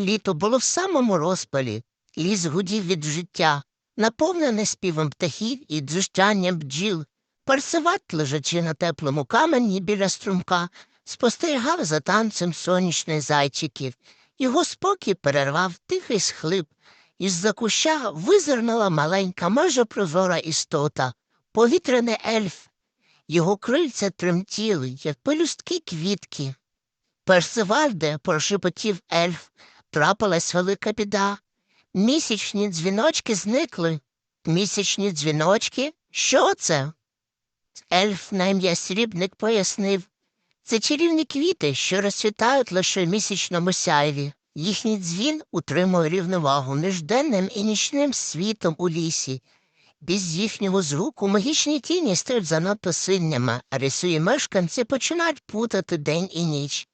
Літо було в самому розпалі, ліс гудів від життя, наповнений співом птахів і дзижчанням бджіл. Парсиват, лежачи на теплому камені біля струмка, спостерігав за танцем сонячних зайчиків. Його спокій перервав тихий схлип. Із-за куща визирнула маленька, майже прозора істота, повітряний ельф. Його крильця тремтіли, як пелюстки квітки. Персивальде, прошепотів ельф, трапилась велика біда. Місячні дзвіночки зникли. Місячні дзвіночки? Що це? Ельф на ім'я Срібник пояснив. Це чарівні квіти, що розцвітають лише в місячному сяйві. Їхній дзвін утримує рівновагу між денним і нічним світом у лісі. Без їхнього звуку магічні тіні стають занадто сильними, а рисує мешканці починають путати день і ніч.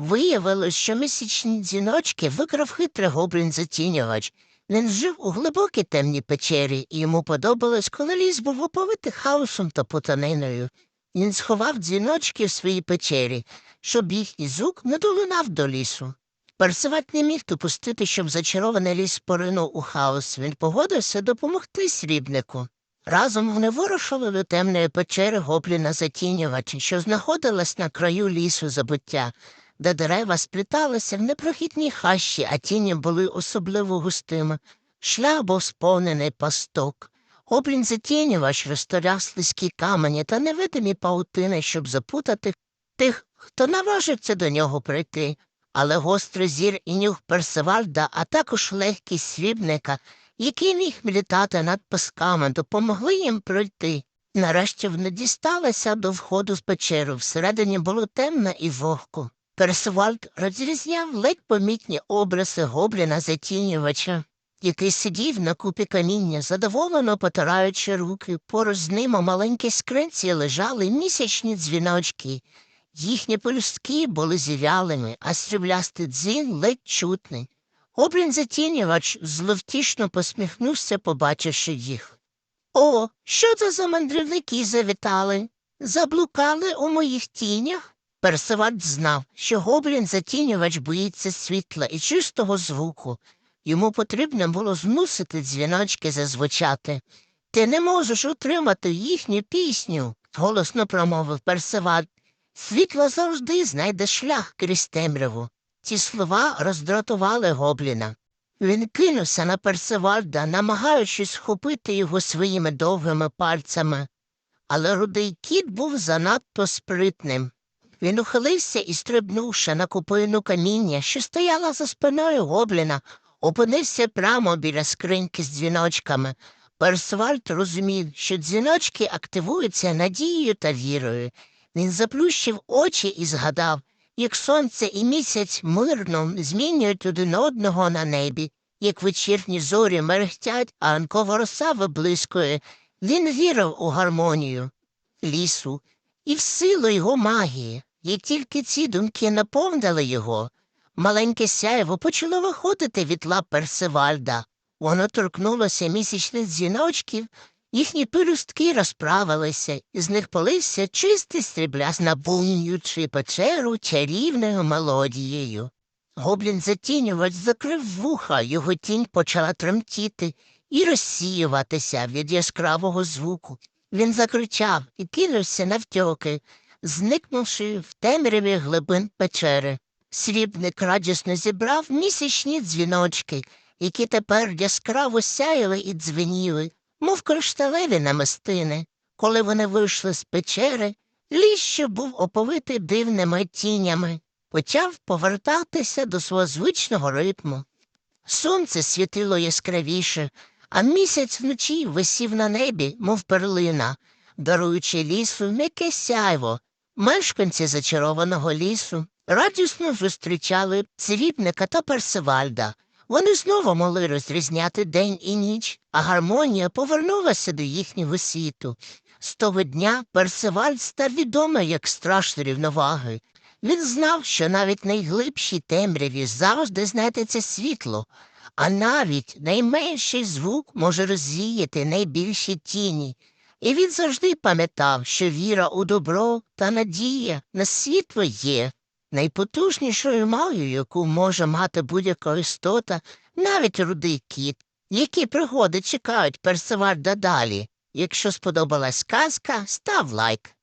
Виявилось, що місячні дзвіночки викрав хитрий гоблін затінювач. Він жив у глибокій темній печері, і йому подобалось, коли ліс був оповитий хаосом та потаниною. Він сховав дзвіночки в своїй печері, щоб їхній звук не долунав до лісу. Персиват не міг допустити, щоб зачарований ліс поринув у хаос. Він погодився допомогти срібнику. Разом вони вирушили до темної печери гобліна затінювача, що знаходилась на краю лісу забуття, де дерева спліталися в непрохідній хащі, а тіні були особливо густими. Шлях був сповнений пасток. Гоблін затінювач розторяв слизькі камені та невидимі паутини, щоб запутати тих, хто наважився до нього прийти але гострий зір і нюх Персивальда, а також легкість срібника, який міг літати над песками, допомогли їм пройти. Нарешті вони дісталися до входу з печеру. Всередині було темно і вогко. Персивальд розрізняв ледь помітні образи гобліна затінювача, який сидів на купі каміння, задоволено потираючи руки. Поруч з ним у маленькій скринці лежали місячні дзвіночки. Їхні пелюстки були зів'ялими, а сріблястий дзін ледь чутний. Гоблін затінювач зловтішно посміхнувся, побачивши їх. О, що це за мандрівники завітали? Заблукали у моїх тінях? Персиват знав, що гоблін затінювач боїться світла і чистого звуку. Йому потрібно було змусити дзвіночки зазвучати. Ти не можеш утримати їхню пісню, голосно промовив Персиват. Світло завжди знайде шлях крізь темряву. Ці слова роздратували гобліна. Він кинувся на Персивальда, намагаючись схопити його своїми довгими пальцями. Але рудий кіт був занадто спритним. Він ухилився і, стрибнувши на купину каміння, що стояла за спиною гобліна, опинився прямо біля скриньки з дзвіночками. Персвальд розумів, що дзвіночки активуються надією та вірою. Він заплющив очі і згадав, як сонце і місяць мирно змінюють один одного на небі, як вечірні зорі мерехтять, а анкова роса виблискує. Він вірив у гармонію лісу і в силу його магії. Як тільки ці думки наповнили його, маленьке сяйво почало виходити від лап Персивальда. Воно торкнулося місячних дзвіночків Їхні пелюстки розправилися, і з них полився чистий стрібляс, наповнюючи печеру чарівною мелодією. Гоблін затінювач закрив вуха, його тінь почала тремтіти і розсіюватися від яскравого звуку. Він закричав і кинувся навтьоки, зникнувши в темряві глибин печери. Срібник радісно зібрав місячні дзвіночки, які тепер яскраво сяяли і дзвеніли мов кришталеві намистини. Коли вони вийшли з печери, ліс, був оповитий дивними тінями, почав повертатися до свого звичного ритму. Сонце світило яскравіше, а місяць вночі висів на небі, мов перлина, даруючи лісу м'яке сяйво. Мешканці зачарованого лісу радісно зустрічали црібника та персивальда. Вони знову могли розрізняти день і ніч, а гармонія повернулася до їхнього світу. З того дня Персиваль став відомий як страж рівноваги. Він знав, що навіть найглибші темряві завжди знайдеться світло, а навіть найменший звук може розвіяти найбільші тіні. І він завжди пам'ятав, що віра у добро та надія на світло є. найпотужнішою магією, яку може мати будь-яка істота, навіть рудий кіт. Які пригоди чекають Персивальда далі? Якщо сподобалась казка, став лайк.